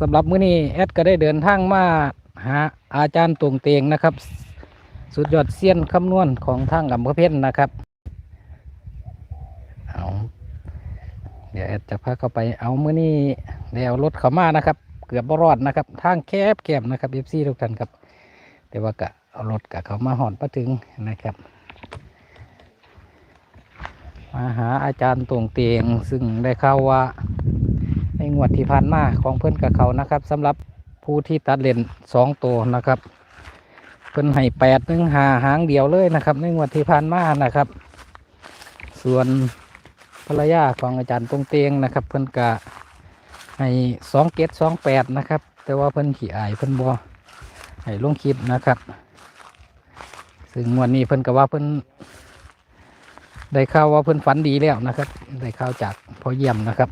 สำหรับมื้อนี้แอดก็ได้เดินทางมาหาอาจารย์ตวงเตงนะครับ สุดยอดเซียนคำนวณของทางอำเภอเพชรนะครับเอาเดี๋ยวแอดจะพาเข้าไปเอามื้อนี้เดี๋ยวรถเข้ามานะครับ เกือบบรอดนะครับ ทางแคบแคบนะครับเอฟซีทุกท่านครับ แต่ว่าก็เอารถกับเขามาหอนมาถึงนะครับมาหาอาจารย์ตวงเตียงซึ่งได้เข่าว่า งวดที่ผ่านมาของเพื่อนกับเขานะครับสำหรับผู้ที่ตัดเลนสองตัวนะครับ เพิ่นให้แปดหนึ่งหาหางเดียวเลยนะครับในงวดที่ผ่านมานะครับ ส่วนภรรยาของอาจารย์ตรงเตียงนะครับ เพิ่นกะให้สองเกตสองแปดนะครับ แต่ว่าเพิ่นขี้อายเพิ่นบัวให้ลงคลิปนะครับ ซึ่งวดนี้เพิ่นก็ว่าเพิ่นได้ข่าวว่าเพิ่นฝันดีแล้วนะครับ ได้ข่าวจากพ่อเยี่ยมนะครับ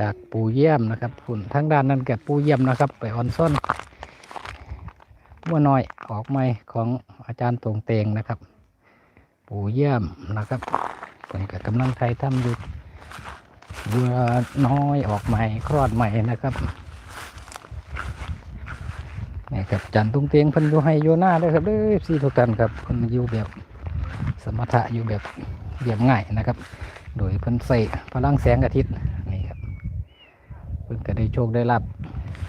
จากปูเยี่ยมนะครับคุณทั้งด้านนั้นแก่ปูเยี่ยมนะครับ ไปออนซ่อนมัวน้อยออกไม้ของอาจารย์ตรงเตงนะครับ ปูเยี่ยมนะครับเป็นกับกำลังไทยทำอยู่เบื่อน้อยออกใหม่คลอดใหม่นะครับนี่ครับจันตุงเตียงพันอยู่ให้โยนาด้วยครับเด้อสี่ทุกท่านครับพันอยู่แบบสมถะอยู่แบบเรียบง่ายนะครับ โดยพิ่นใส่พลังแสงอาทิตย์ พิ่นก็ได้โชคได้ลาบ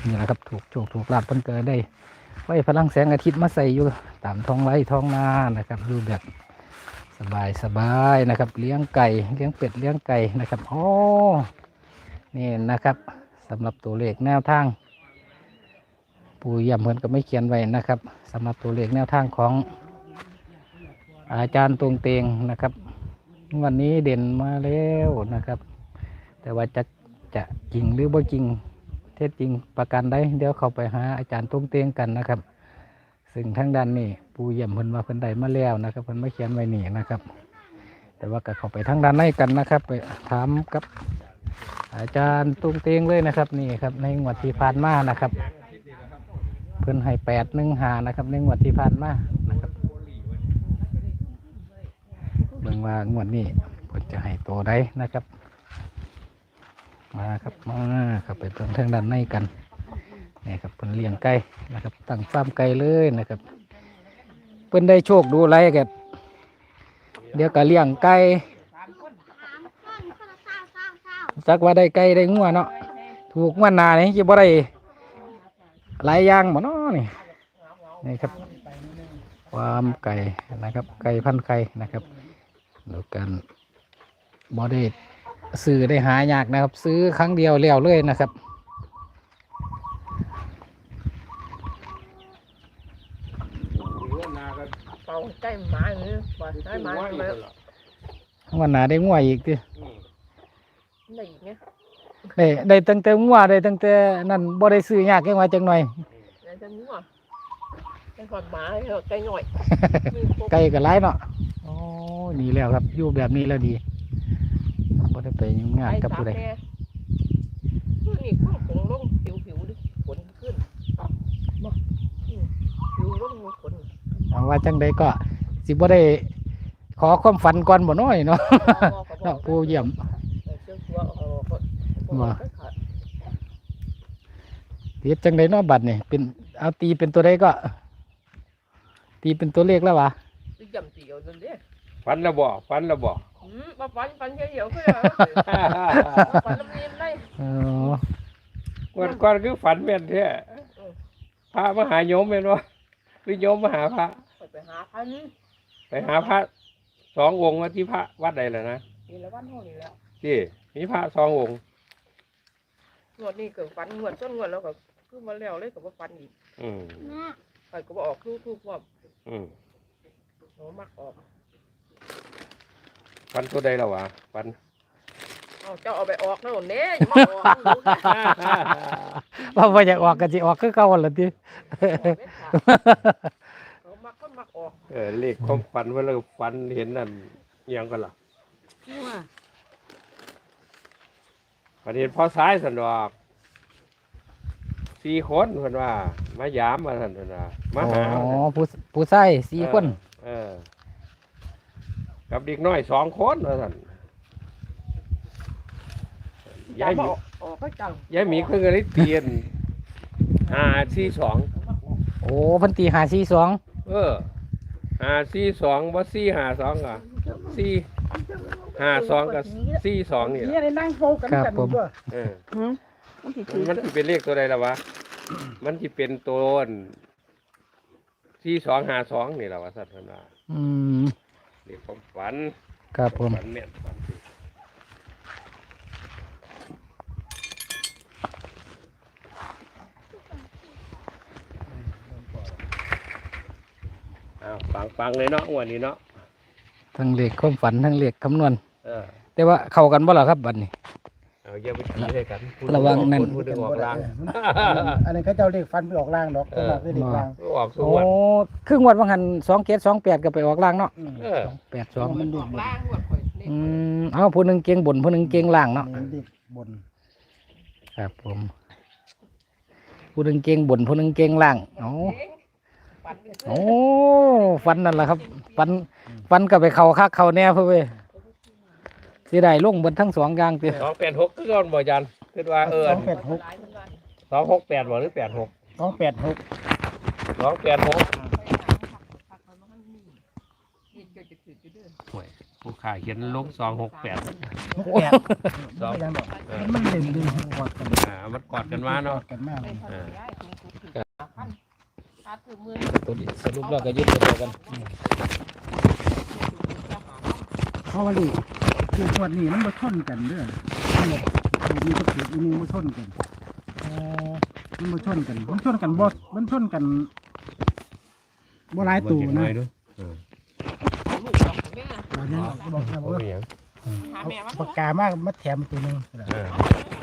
นี่แหละครับถูกโชคถูกลาบเพิ่นก็ได้ไว้พลังแสงอาทิตย์มาใส่อยู่ตามท้องไร่ท้องนานะครับอยู่แบบสบายสบายนะครับ เลี้ยงไก่เลี้ยงเป็ดเลี้ยงไก่นะครับโอ้นี่นะครับสำหรับตัวเลขแนวทาง ปู่เยี่ยมเพิ่นก็ไม่เขียนไว้นะครับสำหรับตัวเลขแนวทางของอาจารย์ตรงเตงนะครับ วันนี้เด่นมาแล้วนะครับ แต่ว่าจะ จะจริงหรือบ่จริง เท็จจริงประกันได้ เดี๋ยวเขาไปหาอาจารย์ตรงเตียงกันนะครับ ซึ่งทั้งด้านนี้ปูเยี่ยมเพิ่นวาเพิ่นได้มาแล้วนะครับเพิ่นมาเขียนไว้นี่นะครับ แต่ว่าก็เข้าไปทั้งด้านในกันนะครับ ไปถามกับ อาจารย์ตรงเตียงเลยนะครับ นี่ครับ ในงวดที่ผ่านมานะครับ เพิ่นให้แปดหนึ่งหานะครับ ในงวดที่ผ่านมานะครับเบิ่งว่างวดนี้เพิ่นจะให้ตัวใดนะครับ มาครับมาครับไปเบิ่งทางด้านในกันนี่ครับเพิ่นเลี้ยงไก่นะครับตั้งฟาร์มไก่เลยนะครับเพิ่นได้โชคดูไรกันเดี๋ยวก็เลี้ยงไก่จักว่าได้ไก่ได้งัวเนาะถูกงวดนานี่จะบ่ได้หลายอย่างบ่เนาะนี่นี่ครับ ความไก่นะครับ ไก่พันไก่นะครับแล้วกันบอได้ ซื้อได้หายากนะครับ ซื้อครั้งเดียวแล้วเลยนะครับเป่าใกล้หมาอย่างนี้ปล่อยให้หมาทำไมวันหนาได้งัวอีกทีได้อีกเนี่ยได้ได้ตั้งแต่งัวได้ตั้งแต่นั่นบ่ได้ซื้อยากยังว่าจังหน่อยแล้วจะงัวไก่หอดหมาให้เราไก่หน่อยมีพวกไก่ก็หลายเนาะโอ้นี่แล้วครับอยู่แบบนี้แล้วดี บ่ได้ไปยุ่งยากไก่กับสามผู้ใดแม่คือนี่ข้าวผงลงผิวผิวดิขนขึ้นบ่อืมผิวลงขนเอาว่าจังใดก็ สิบ่ได้ขอความฝันก่อนบ่น้อยเนาะเนาะผู้เยี่ยมเจ้าตัวเอาก็ว่าเฮ็ดจังใดเนาะบัดนี่เป็นเอาตีเป็นตัวใดก็ ตีเป็นตัวเลขแล้ววะยำเตียวนั่นเด้ฟันระบ่ฟันระบ่อืม มาฟันฟันเหี่ยวๆขึ้นมาฟันน้ำเนียนเลยเออวันก่อนคือฝันแม่นแท้พระมาหาโยมแม่นวะหรือโยมมาหาพระ ไปหาพันไปหาพระสององค์ว่าที่พระวัดใดล่ะนะนี่ละวันเท่านี้แล้วที่มีพระสององค์งวดนี้เกิดฟันงวดต้นงวดแล้วก็คือมาแล้วเลยก็บ่ฟันอีก อืมไปก็บ่ออกทุกทุกว่าอืมหนูมักออก ฟันตัวใดแล้ววะฟันเอาเจ้าเอาไปออกแล้วเน่อย่ามาออกหนูนะว่าบ่อยากออกก็สิออกคือเก่าหั่นล่ะติ เขามักก็มักออกเออเลขความฝันว่าเราฝันเห็นนั่นอิหยังกันล่ะฝันเห็นพ่อซ้ายสันดอกสี่คนเพิ่นว่า มายามมาสันเพิ่นว่ามาหาอ๋อผู้ผู้ชายสี่คนเออ กับเด็กน้อยสองคนว่าสันอย่ายายมาออกออกก็จังยายหมีเพิ่งก็เลยเปลี่ยนห้าสี่สองโอ้เพันตีหาสี่สองเออห้าสี่สองบ่สี่ห้าสองอะสี่ห้าสองกับสี่สองนี่นี่ล่ะอะไรนั่งโฟกันกันอยู่ด้วยเออหืมมันสิมัถืนอมันสิเป็นเลขตัวใดล่ะวะ มันสิเป็นตัวสี่สองห้าสองนี่ล่ะวะสัตว์พันว่าอืม เลขความฝันครับผมฝันแม่นฝันดีอ้าวฟังฟังเลยเนาะงวันนี้เนาะทั้งเลขความฝันทั้งเลขคำนวณ เออ แต่ว่าเข้ากันบ่ล่ะครับบัดนี้ เอาอย่าไปตีให้กันพูดระวังนั่น พูดถึงออกล่างอันนี้เขาเจ้าเด็กฟันไปออกล่างดอกตัวหนักเด็กล่างออกสโอ้วนครึ่งวันว่างันสองเกตสองแปดก็ไปออกล่างเนาะอืมเออแปดสองมันเด็อกอกล่างหมดข่อยเลขอืมเอาผู้หนึ่งเก่งบนผู้หนึ่งเก่งล่างเนาะมันเด็กบนครับผมผู้หนึ่งเก่งบนผู้หนึ่งเก่งล่างโอ้ปันไปซื้อโอ้ฟันนั่นแหละครับ ฟันฟันก็ไปเข่าคักเข่าแน่เพื่อเว้ย สิได้ลงบนทั้งสองอย่างเตียสองแปดหกคือก่อนบ่ยันคิดว่าเออสองแปดหกหลายเพิ่นว่าสองหกแปดบ่หรือแปดหกสองแปดหกสองแปดหกไปหาผักผักมันมันมีเฮ็ดก็จะถืออยู่เด้อผู้ขายเขียนลงสองหกแปดหกแปดไม่ยังดอกมันเด่นดึงกอดกันอ่ามันกอดกันมาเนาะกอดกันมากได้เท่าไหร่ได้ถุงถุงถือพันขาดถือมือตัวนี้สรุปแล้วก็ยึดตัวเดียวกันเพราะว่าดิ คือขวดนี้มันมาชนกันเด้อเนี่ยมีก็ถืออีนึงมาชนกันมันมาชนกัน มันชนกันบ่มันชนกันบ่หลายตัวนะดูลูกดอกแม่ตอนนี้บอกนะโอ้ว่ายหยังหาแม่มาปากกามากมาแถมตัวหนึงเออ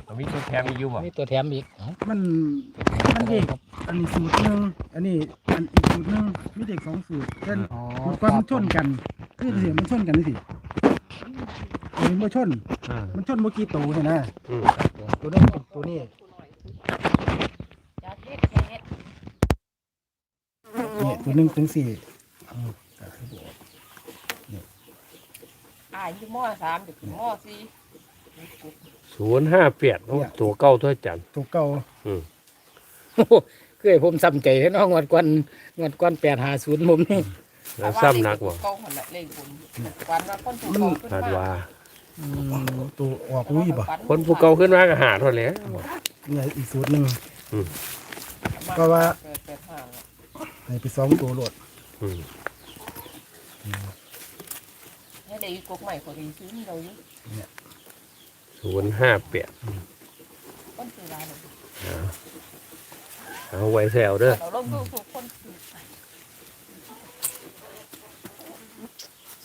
มันมีตัวแทนมีอยู่บ่มีตัวแถมอีกเอ้ามันมันเด็กอันนี้สูตรหนึ่งอันนี้อันอีกสูตรหนึ่งมีเด็กสองสูตรเช่นอ๋อสูตรก่อนมันชนกัน คือเสียมันชนกันนี่สิ อันนี้มันชน อ่ามันชนเมื่อกี้ตัวเนี่ยนะอืมตัวนี้กับตัวนี้จะเฮ็ดเฮ็ดเนี่ยตัวหนึ่งถึงสี่อืมอ่ายที่มอสามเด็กมอสี่ศูนย์ห้าแปดโอ้ตัวเก้าตัวจัน ตัวเก่าอืมคือให้ผมซ้ำใจให้น้องงวดก่อนงวดก่อนแปดหาศูนย์ผมนี่แล้วซ้ำหนักบ่ เก่าหันละเลขบุญวันว่าคนถูกเก่าขึ้นคาดมา ว่าตัวออกรู้บ่คนผู้เก่าขึ้นมาก็หาเท่าแล้วเนี่ยอีกสูตรหนึ่งก็ว่าแปดห้าให้ไปสองตัวโหลดอืมให้ได้กกใหม่คนนี้ซื้อเราอยู่ศูนย์ห้าแปดคนซื้อร้านเอาไว้แซวเด้อเราลงดูทุกคนซื้อ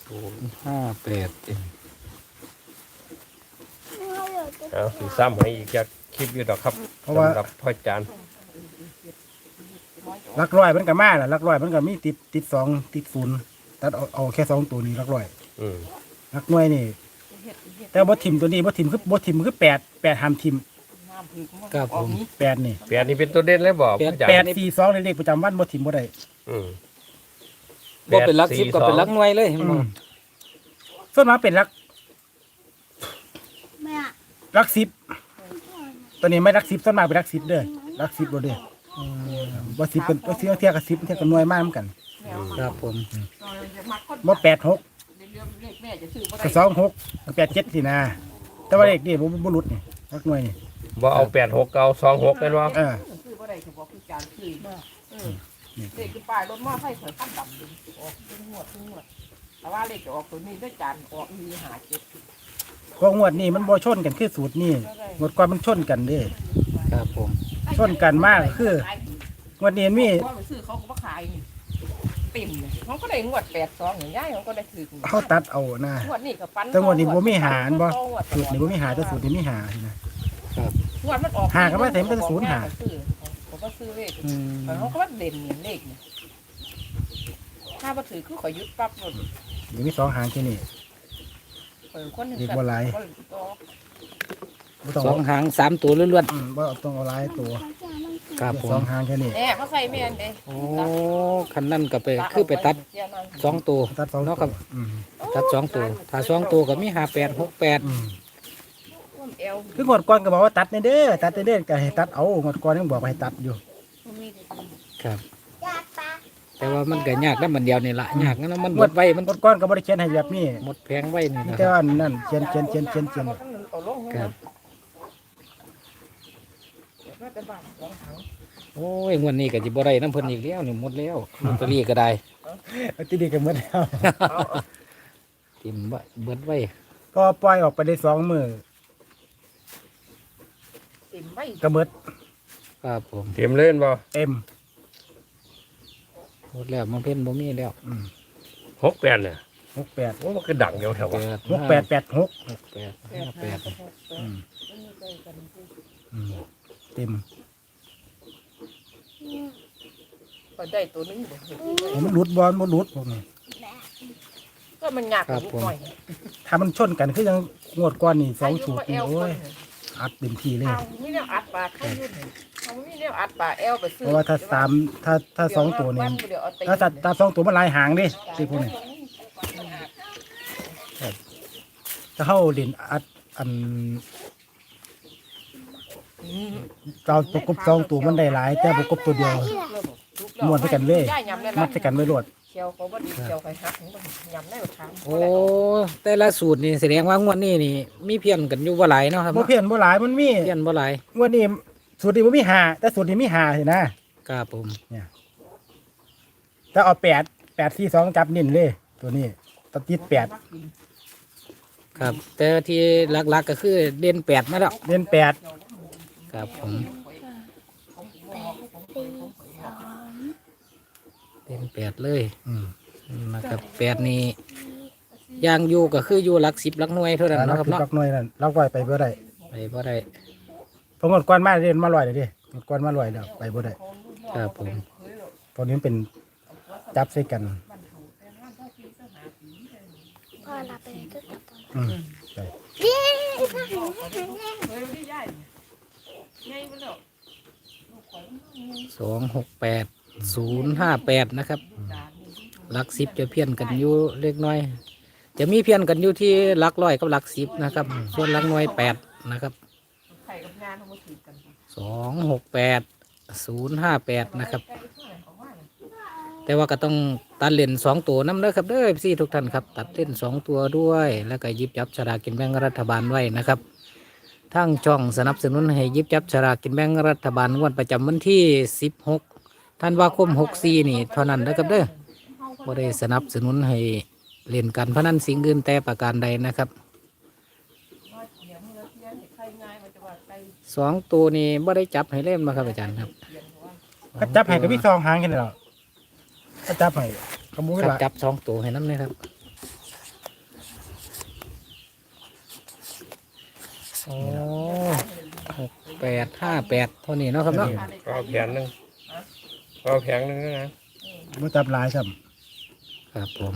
ศูนย์ห้าแปดเอง เอาสิซ้ำให้อีกจากคลิปอยู่ดอกครับเพราะว่า สำหรับพ่อจานลักร้อยมันก็มาแหละลักร้อยมันก็มีติดติดสองติดศูนย์ตัดเอาเอาแค่สองตัวนี้ลักร้อยอืมลักหน่วยนี่เฮ็ดเฮ็ดแต่บ่ทิมตัวนี้บ่ทิมคือบ่ทิมคือแปดแปดหามทิมน้ำถึกมันนี้แปดนี่แปดนี่เป็นตัวเด่นเลยบอกพ่อจานแปดสี่สองในเลขประจำวันบ่ทิมบ่ได้ อืมบ่เป็นหลักสิบก็เป็นหลักหน่วยเลยอืม ส่วนมากเป็นลัก ลักสิบตัวนี้ไม่ลักสิบส่วนมากเป็นลักสิบเด้อลักสิบบ่เด้ออบ่สิบเป็นบ่สิบเทียกับสิบเทียกับหน่วยมากเหมือนกันแมวครับผมจะมักคนบ่แปดหกเรื่องเลขแม่จะซื้อบ่ได้กับสองหกกับแปดเจ็ดสินะแต่ว่าเลขนี่บ่บ่หลุดนี่ลักหน่วยนี่บ่เอาแปดหกเอาสองหกกันวะเออซื้อบ่ได้คือบอกคือการซื้อเออเลขคือป้ายรถมอไซค์ข่อยขั้นดำดึงออกทุกงวดทุกงวดแต่ว่าเลขจะออกตัวนี้ด้วยจานออกมีหาเจ็ด ก็งวดนี้มันบ่ชนกันคือสูตรนี่งวดก่อนมันชนกันเด้ครับผมชนกันมากคืองวดนี้มีว่าไปซื้อเขาก็บ่ขายนี่ติ่มเนี่ยเขาก็ได้งวดแปดสองอย่างย่ายเขาก็ได้ถือเขาตัดเอานะงวดนี้ก็ปันแต่งวดนี้บ่มีหารบ่งวดสูตรนี้บ่มีหาแต่สูตรนี้มีหาสินะงวดมันออกหาก็ไม่เต็มเป็นศูนย์หาซื้อผมก็ซื้อเลขอืมเขาก็ว่าเด่นเนี่ยเลขเนี่ยถ้าบ่ถือคือขอยยุดปั๊บหมดเดี๋ยวมีสองหางแค่นี้ เปิดคนหนึ่งเด็กบ่หลายบ่ต้องสอเอางหางสามตัวล้วนอืมบ่ต้องเอาหลายตัวๆครับผสอมงหางแค่นี้แน่เขาใส่แม่นเด้โอ้คันนั่นก็ไปคือไปตัดสองตัว ตัดสองเนาะคตัรัวบอืมตัดสองตัวถ้าสองตัวก็มีห้าแปดหกแปดอืมเอเอวคืองวดก่อนก็บอกว่าตัดในเด้อตัดในเด้อก็ให้ตัดเอางวดก่อนยังบอกว่าให้ตัดอยู่ครับ แต่ว่ามันก็ยากแล้วมันเดียวนี่ละยากนะมันหมดไวมันงวดก่อนก็บ่ได้เขียนให้แบบนี้หมดแพงไวนี่มีนะคแต่รับว่านั่นเขียนเขียนเขียนเขียนเขียนเอาลงครับก็จะบ้านสองถังโอ้ยงวดนี้ก็สิบ่ได้น้ำเพิ่นอีกแล้วนี่หมดแล้วลอตเตอรี่ก็ได้เอาที่ดีกันหมดแล้วทิมบ่เบิดไว้ก็ปล่อยออกไปได้สองมือติ่มไว้ก็หมดครับผมเตรียมเล่นบ่เต็ม หมดแล้วมันเพิ่นบ่มีแล้วอืมหกแปดเนี่ยหกแปดโอ้มันก็ดังเดียวแถวแปวะดหกแปดแปดหกหกแปดห้าแปดอืมอืมเต็มก็ได้ตัวนึงบ่เห็นโอ้มันหลุดบอลมันหลุดพวกนี้ก็มันยากกว่าลูกน้อยถ้ามันชนกันคือยังงวดก่อนนี่สองสูตรเอนี่วโอ้ยอัดเต็มที่เลยเอามีแนวอัดปลาเข้ายุ่น เอามีแนวอัดปลาเอวไปซื้อเพราะว่าถ้าสามถ้าถ้าสองตัวนี่เดี๋ยวเอาตีถ้าถ้าถ้าสองตัวมันลายหางดิที่พวกนี้ถ้าเข้าเด่นอัดอันเราประกบสองตัวมันได้หลาย แต่ประกบตัวเดียวม้วนไปกันเลยมัดใส่กันไว้รวดเชียวเขาบ่ดีเชียวใครฮักยำได้บ่ทางโอ้แต่ละสูตรนี่แสดงว่างวดนี้นี่ มีเพี้ยนกันอยู่บ่หลายเนาะครับบ่เพี้ยนบ่หลายมันมีเพี้ยนบ่หลายงวดนี้ สูตรนี้บ่มีหาแต่สูตรนี้มีหาสินะครับผมถ้าเอาแปดแปดสี่สองจับนิ่นเลย ตัวนี้ตัดติดแปดครับ แต่ที่หลักๆก็คือเด่นแปดมาแล้วเล่นแปดครับผมเด่นแปดเลยอืมนะครับแปดนี่ย่างอยู่ก็คืออยู่หลักสิบหลักหน่วยเท่านั้นเราเนาะครับคือเนาะปักหน่วยนั่นเราปล่อยไปบ่ได้ไปบ่ได้ ผมงวดก่อนมาเล่นมาลอยเลยดิงวดก่อนมาลอยแล้วไปบ่ได้ครับผม ตอนนี้มันเป็นจับใส่กัน พ่อรับไปเลยก็กลับก่อนอืมใช่เย้พ่อเห็นไหมเห็นไหมเฮ้ยได้ย่ายไงบ่แล้วสองหกแปดศูนย์ห้าแปดนะครับหลักสิบจะเพี้ยนกันอยู่เล็กน้อย จะมีเพี้ยนกันอยู่ที่หลักร้อยกับหลักสิบนะครับ ส่วนหลักหน่วยแปดนะครับไข่กับงานเขาบ่ถือกัน สองหกแปดศูนย์ห้าแปดนะครับ แต่ว่าก็ต้องตัดเลนสองตัวน้ำเด้อครับเด้อพี่ทุกท่านครับ ตัดเล่นสองตัวด้วย แล้วก็ยิบจับฉลากกินแบ่งรัฐบาลไว้นะครับทั้งช่องสนับสนุนให้ยิบจับฉลากกินแบ่งรัฐบาลงวดประจำวันที่สิบหกธันว่าคมหกสี่นี่เท่านั้นนะครับเด้อบ่ได้สนับสนุนให้เล่นการพนันสิ่งอื่นแต่ประการใดนะครับ สองตัวนี้บ่ได้จับให้เล่นมาครับอาจารย์ครับก็จับให้กับพี่ซองหางแค่นั้นแหละก็จับให้ขโมยครับละจับสองตัวให้น้ำเลยครับโอ้หกแปดห้าแปดเท่านี้เนาะครับเนาะก็เอาแผงหนึงก็เอาแผงหนึงนะ บ่จับหลายซ้ครับผม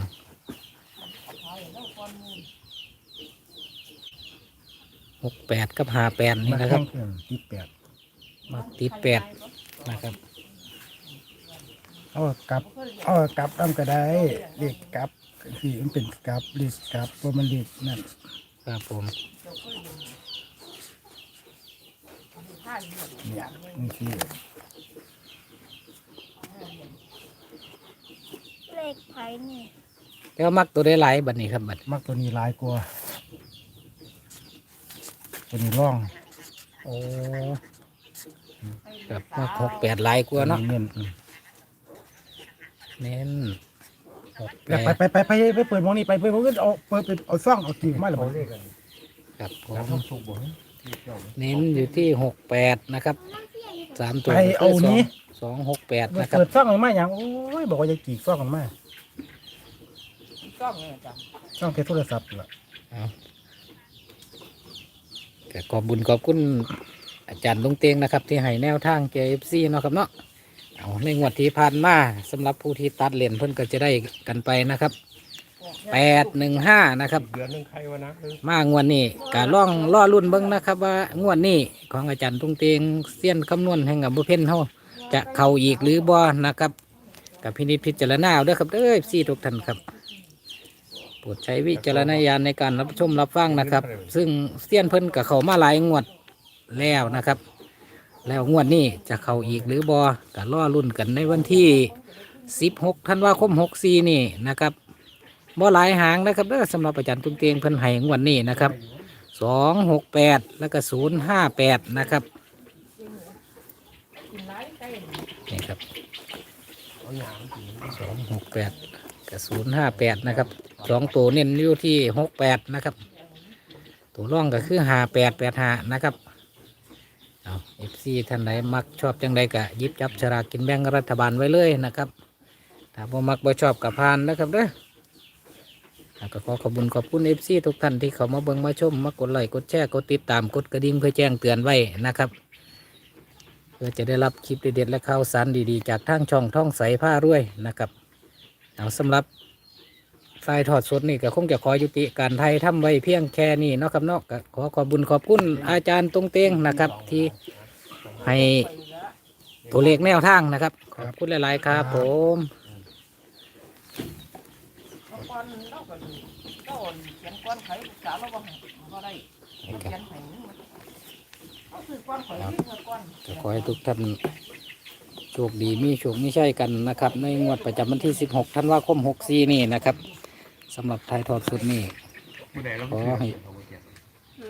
หกแปดกับห้าแปดำนี่มานะคแข่รับงเออติดแปดมาติดแปดนะครับ เอากลับเอากลับนํก็ได้เลขกลับคือมันเป็นกลับเลขกลับบ่มันเลขนั่นครับผมเนี่ยนี่คือเลขไผ่นี่แล้วมักตัวได้หลายบัดนี้ครับบัดมักตัวนี้หลายกว่า ตัวนี้ร่องโอ้ครับมักหกแปดหลายกว่าเนาะตัวเน้นอืมเน้นหกแปแล้วไปดไปไปไปไปเปิดหมองนี้ไปเปิดหมองนี้เอาเปิดเปิดเอาซ่องเอาตีมาแล้วบ่ครับผมเน้นอยู่ที่หกแปดนะครับสามตัวไปเอานี้สองหกแปดมันนะครับ เปิดซ่องออกมาอย่างโอ้ยบอกว่าจะจีกซ่องออกมาต้องไงจ้ะซ่องแค่โทรศัพท์ล่ะก็ ขอบบุญขอบคุณอาจารย์ลงเตียงนะครับ ที่ให้แนวทางเกฟซีเนาะครับเนาะเอาในงวดที่ผ่านมาสำหรับผู้ที่ตัดเหรียญเพิ่นก็จะได้กันไปนะครับแปดหนึ่งห้านะครับเดือนหนึงใครวะนะมางวดนี้ก็ล่องล่อรุ่นเบิ้งนะครับ ว่างวดนี้ของอาจารย์ตรงเตียงเสี้ยนคำนวณแห่งกับบุเพนเฮาจะเข้าอีกหรือบ่นะครับ กับพินิจพิจารณาเอาเด้อครับเด้อซี่ทุกท่านครับ ปรดใช้วิจารณญาณในการรับชมรับฟังนะครับ ซึ่งเสี้ยนเพิ่นกับเขามาหลายงวดแล้วนะครับ แล้วงวดนี้จะเข้าอีกหรือบอก็ล่อรุ่นกันในวันที่ 16ธันวาคม64นี่นะครับบ่หลายหางนะครับเด้อสำหรับอาจารย์ตุ้งเตียงเพิ่นให้งวดนี้นะครับ 268 แล้วก็ 058 นะครับนี่ครับสองห กับศูนย์ห้าแปดนะครับสองตัวเน้นอยู่ที่หกแปดนะครับ ตัวร่องก็คือหาแปดแปดหานะครับเอาเอฟซีท่านไหนมักชอบจังใดก็ยิบจับฉลากกินแบ่งรัฐบาลไว้เลยนะครับถ้าบ่มักบ่ชอบกับพานนะครับเด้อก็ขอขอบคุณขอบคุณเอฟซีทุกท่านที่เขามาเบิ่งมาชมมากดไลค์กดแชร์กดติดตามกดกระดิ่งเพื่อแจ้งเตือนไว้นะครับเพื่อจะได้รับคลิปเด็ดๆและข่าวสารดีๆ จากทางช่องท่องใสผ้ารวยนะครับ เอาสำหรับสายถอดสดนี่ก็คงจะขอยุติการไทยทำไว้เพียงแค่นี้เนาะครับเนาะก็ขอขอบบุญขอบคุณอาจารย์ตรงเตงนะครับ ที่ให้ตัวเลขแนวทางนะครับ ขอบคุณหลาย ๆ ครับผมเอาก้อนเล่ากันเล่าเขียนก้อนไข่ลูกสาวเราบ่ให้บ่ได้เขียนไข่เอาคือก้อนไข่ที่เมื่อก้อนก็ขอให้ทุกท่าน โชคดีมีโชคมีใช่กันนะครับ ในงวดประจำวันที่ 16ธันวาคม64นี่นะครับสำหรับไทยทอดสุดนี่ขอให้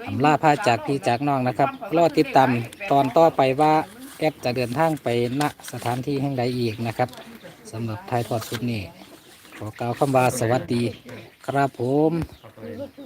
อำลาพาจากพี่จากน้องนะครับรอติดตามตอนต่อไปว่าแอปจะเดินทางไปณสถานที่แห่งใดอีกนะครับสำหรับไทยทอดสุดนี้ขอกล่าวคำว่าสวัสดี ครับผมเ